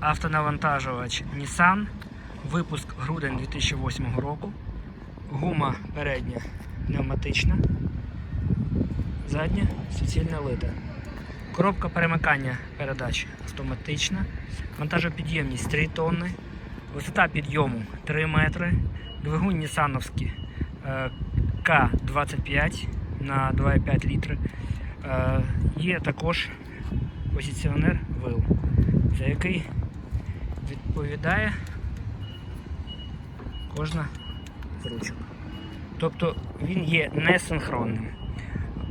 Автонавантажувач Nissan. Випуск грудень 2008 року. Гума передня пневматична. Задня суцільна лита. Коробка перемикання передач автоматична. Вантажопідємність 3 тонни. Висота підйому 3 метри. Двигун Нісановський е, К25 на 2,5 літри. Е, Є також позиціонер вил, за який відповідає кожна з ручок. Тобто він є несинхронним.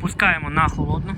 Пускаємо на холодну.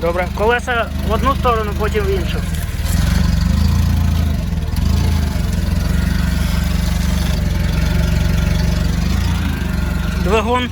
Добре. Колеса в одну сторону, потім в іншу. Двигун